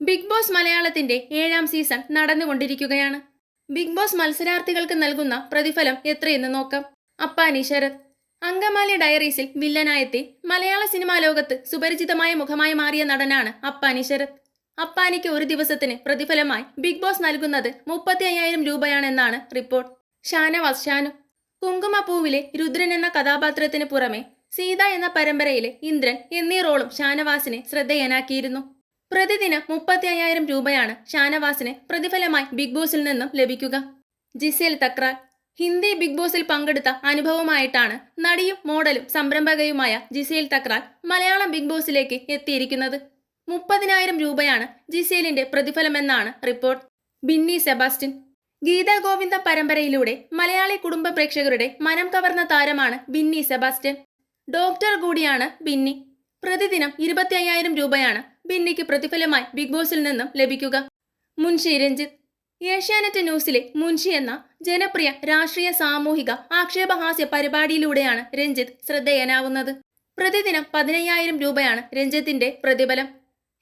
Big boss മലയാളത്തിന്റെ ഏഴാം season നടന്നുകൊണ്ടിരിക്കുകയാണ്. ബിഗ് ബോസ് മത്സരാർത്ഥികൾക്ക് നൽകുന്ന പ്രതിഫലം എത്രയെന്ന് നോക്കാം. അപ്പാനി ശരത്. അങ്കമാലി ഡയറീസിൽ വില്ലനായെത്തി മലയാള സിനിമാ ലോകത്ത് സുപരിചിതമായ മുഖമായി മാറിയ നടനാണ് അപ്പാനി ശരത്. അപ്പാനിക്ക് ഒരു ദിവസത്തിന് പ്രതിഫലമായി ബിഗ് ബോസ് നൽകുന്നത് മുപ്പത്തി അയ്യായിരം രൂപയാണെന്നാണ് റിപ്പോർട്ട്. ഷാനവാസ് ഷാനു. കുങ്കുമപ്പൂവിലെ രുദ്രൻ എന്ന കഥാപാത്രത്തിന് പുറമെ സീത എന്ന പരമ്പരയിലെ ഇന്ദ്രൻ എന്നീ റോളും ഷാനവാസിനെ ശ്രദ്ധേയനാക്കിയിരുന്നു. പ്രതിദിനം മുപ്പത്തി അയ്യായിരം രൂപയാണ് ഷാനവാസിന് പ്രതിഫലമായി ബിഗ് ബോസിൽ നിന്നും ലഭിക്കുക. ജിസേൽ തക്രാർ. ഹിന്ദി ബിഗ് ബോസിൽ പങ്കെടുത്ത അനുഭവമായിട്ടാണ് നടിയും മോഡലും സംരംഭകയുമായ ജിസേൽ തക്രാൽ മലയാളം ബിഗ് ബോസിലേക്ക് എത്തിയിരിക്കുന്നത്. മുപ്പതിനായിരം രൂപയാണ് ജിസേലിന്റെ പ്രതിഫലമെന്നാണ് റിപ്പോർട്ട്. ബിന്നി സെബാസ്റ്റിൻ ഗീതാ ഗോവിന്ദ പരമ്പരയിലൂടെ മലയാളി കുടുംബ പ്രേക്ഷകരുടെ മനം കവർന്ന താരമാണ് ബിന്നി സെബാസ്റ്റ്യൻ. ഡോക്ടർ കൂടിയാണ് ബിന്നി. പ്രതിദിനം ഇരുപത്തി അയ്യായിരം രൂപയാണ് ബിന്നിക്ക് പ്രതിഫലമായി ബിഗ് ബോസിൽ നിന്നും ലഭിക്കുക. മുൻഷി രഞ്ജിത്ത്. ഏഷ്യാനെറ്റ് ന്യൂസിലെ മുൻഷി എന്ന ജനപ്രിയ രാഷ്ട്രീയ സാമൂഹിക ആക്ഷേപഹാസ്യ പരിപാടിയിലൂടെയാണ് രഞ്ജിത്ത് ശ്രദ്ധേയനാവുന്നത്. പ്രതിദിനം പതിനയ്യായിരം രൂപയാണ് രഞ്ജിത്തിന്റെ പ്രതിഫലം.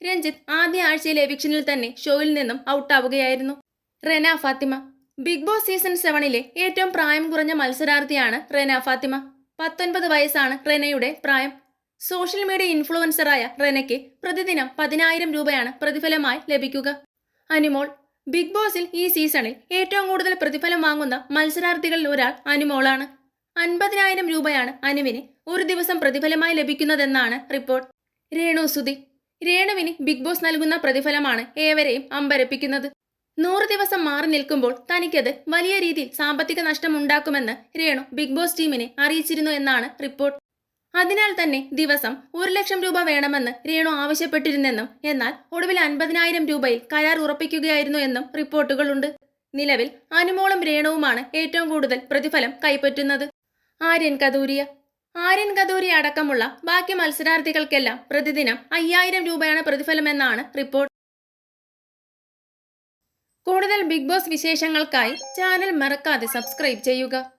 രഞ്ജിത്ത് ആദ്യ ആഴ്ചയിലെ എവിക്ഷനിൽ തന്നെ ഷോയിൽ നിന്നും ഔട്ടാവുകയായിരുന്നു. Rena Fathima. Big boss season സെവനിലെ ഏറ്റവും പ്രായം കുറഞ്ഞ മത്സരാർത്ഥിയാണ് റെന ഫാത്തിമ. പത്തൊൻപത് വയസ്സാണ് റെനയുടെ പ്രായം. സോഷ്യൽ മീഡിയ ഇൻഫ്ലുവൻസറായ റെനയ്ക്ക് പ്രതിദിനം പതിനായിരം രൂപയാണ് പ്രതിഫലമായി ലഭിക്കുക. അനിമോൾ ബിഗ് ബോസിൽ ഈ സീസണിൽ ഏറ്റവും കൂടുതൽ പ്രതിഫലം വാങ്ങുന്ന മത്സരാർത്ഥികളിൽ ഒരാൾ അനിമോളാണ്. അൻപതിനായിരം രൂപയാണ് അനുവിന് ഒരു ദിവസം പ്രതിഫലമായി ലഭിക്കുന്നതെന്നാണ് റിപ്പോർട്ട്. രേണു സുധി. രേണുവിന് ബിഗ് ബോസ് നൽകുന്ന പ്രതിഫലമാണ് ഏവരെയും അമ്പരപ്പിക്കുന്നത്. നൂറ് ദിവസം മാറി നിൽക്കുമ്പോൾ തനിക്കത് വലിയ രീതിയിൽ സാമ്പത്തിക നഷ്ടമുണ്ടാക്കുമെന്ന് രേണു ബിഗ് ബോസ് ടീമിനെ അറിയിച്ചിരുന്നു എന്നാണ് റിപ്പോർട്ട്. അതിനാൽ തന്നെ ദിവസം ഒരു ലക്ഷം രൂപ വേണമെന്ന് രേണു ആവശ്യപ്പെട്ടിരുന്നെന്നും എന്നാൽ ഒടുവിൽ അൻപതിനായിരം രൂപയിൽ കരാർ ഉറപ്പിക്കുകയായിരുന്നു എന്നും റിപ്പോർട്ടുകളുണ്ട്. നിലവിൽ അനുമോളും രേണുവുമാണ് ഏറ്റവും കൂടുതൽ പ്രതിഫലം കൈപ്പറ്റുന്നത്. ആര്യൻ കദൂരിയ ആര്യൻ കദൂരി അടക്കമുള്ള ബാക്കി മത്സരാർത്ഥികൾക്കെല്ലാം പ്രതിദിനം അയ്യായിരം രൂപയാണ് പ്രതിഫലമെന്നാണ് റിപ്പോർട്ട്. കൂടുതൽ ബിഗ് ബോസ് വിശേഷങ്ങൾക്കായി ചാനൽ മറക്കാതെ സബ്സ്ക്രൈബ് ചെയ്യുക.